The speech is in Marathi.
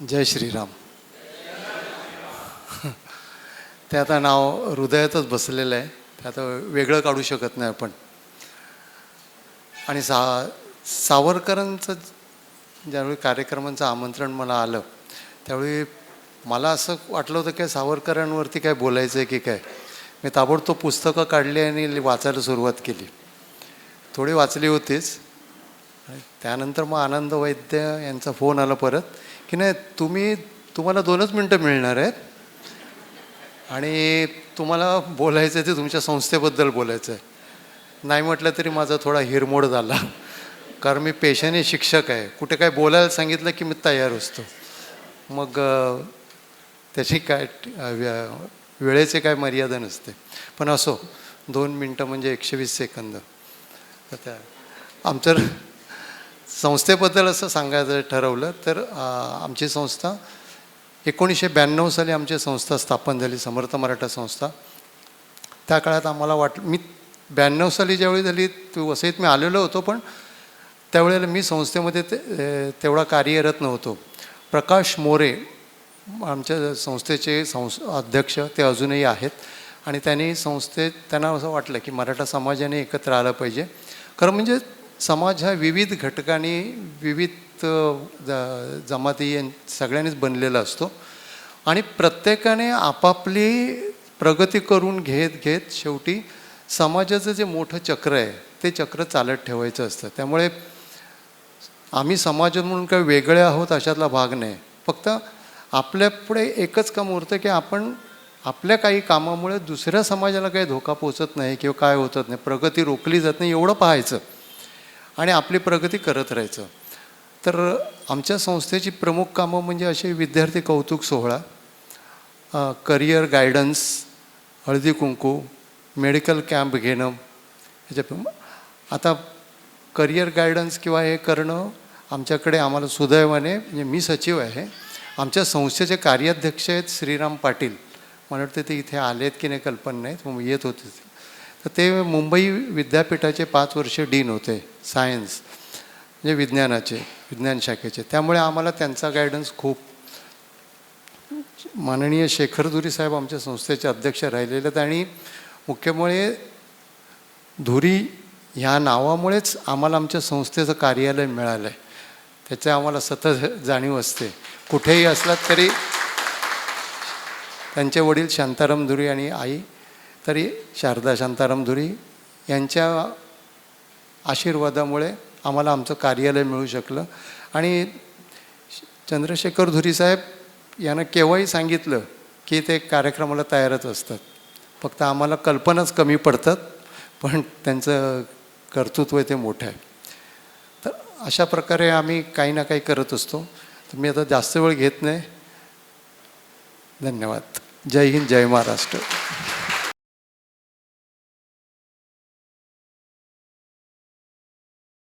जय श्रीराम. ते आता नाव हृदयातच बसलेलं आहे. ते आता वेगळं काढू शकत नाही आपण. आणि सा सावरकरांचं ज्यावेळी कार्यक्रमांचं आमंत्रण मला आलं त्यावेळी मला असं वाटलं होतं की सावरकरांवरती काय बोलायचं आहे की काय. मी ताबडतोब पुस्तकं काढली आणि वाचायला सुरुवात केली. थोडी वाचली होतीच. त्यानंतर मग आनंद वैद्य यांचा फोन आला परत. की नाही तुम्ही तुम्हाला दोनच मिनटं मिळणार आहेत. आणि तुम्हाला बोलायचं आहे ते तुमच्या संस्थेबद्दल बोलायचं आहे नाही म्हटलं तरी माझा थोडा हिरमोड झाला. कारण मी पेशाने शिक्षक आहे. कुठे काय बोलायला सांगितलं की मी तयार असतो. मग त्याची काय व्य- वेळेचे काय मर्यादा नसते. पण असो दोन मिनटं म्हणजे एकशे वीस सेकंद. तर त्या आमचं संस्थेबद्दल असं सांगायचं ठरवलं तर आमची संस्था एकोणीसशे ब्याण्णव साली आमची संस्था स्थापन झाली समर्थ मराठा संस्था. त्या काळात आम्हाला वाट मी ब्याण्णव साली ज्यावेळी झाली तू वसईत मी आलेलो होतो पण त्यावेळेला मी संस्थेमध्ये ते तेवढा कार्यरत नव्हतो. प्रकाश मोरे आमच्या संस्थेचे संस अध्यक्ष ते अजूनही आहेत. आणि त्यांनी संस्थेत त्यांना असं वाटलं की मराठा समाजाने एकत्र आलं पाहिजे. खरं म्हणजे समाज हा विविध घटकांनी विविध ज- जमाती सगळ्यांनीच बनलेला असतो. आणि प्रत्येकाने आपापली प्रगती करून घेत घेत शेवटी समाजाचं जे मोठं चक्र आहे ते चक्र चालत ठेवायचं असतं. त्यामुळे आम्ही समाज म्हणून काही वेगळे आहोत अशातला भाग नाही. फक्त आपल्यापुढे एकच काम उरतं की आपण आपल्या काही कामामुळे दुसऱ्या समाजाला काही धोका पोचत नाही किंवा काय होत नाही. प्रगती रोखली जात नाही एवढं पाहायचं. आणि आपली प्रगती करत राहायचं. तर आमच्या संस्थेची प्रमुख कामं म्हणजे असे विद्यार्थी कौतुक सोहळा career guidance Haldi Kunku medical camp घेणं ह्याच्या आता करिअर गायडन्स किंवा हे करणं आमच्याकडे आम्हाला सुदैवाने म्हणजे मी सचिव आहे. आमच्या संस्थेचे कार्याध्यक्ष आहेत श्रीराम पाटील. मला वाटतं ते इथे आलेत की नाही कल्पना नाहीत मग येत होते. ते. तर ते मुंबई विद्यापीठाचे पाच वर्ष डीन होते सायन्स म्हणजे विज्ञानाचे विज्ञान शाखेचे. त्यामुळे आम्हाला त्यांचा गायडन्स खूप. माननीय शेखर धुरी साहेब आमच्या संस्थेचे अध्यक्ष राहिलेले आहेत आणि मुख्यमुळे धुरी ह्या नावामुळेच आम्हाला आमच्या संस्थेचं कार्यालय मिळालं आहे त्याचे आम्हाला सतत जाणीव असते. कुठेही असलात तरी त्यांचे वडील शांताराम धुरी आणि आई तरी शारदा शांताराम धुरी यांच्या आशीर्वादामुळे आम्हाला आमचं कार्यालय मिळू शकलं. आणि चंद्रशेखर धुरी साहेब यानं केव्हाही सांगितलं की ते कार्यक्रमाला तयारच असतात. फक्त आम्हाला कल्पनाच कमी पडतात पण त्यांचं कर्तृत्व ते मोठं आहे. तर अशा प्रकारे आम्ही काही ना काही करत असतो. तर मी आता जास्त वेळ घेत नाही. धन्यवाद. जय हिंद जय महाराष्ट्र.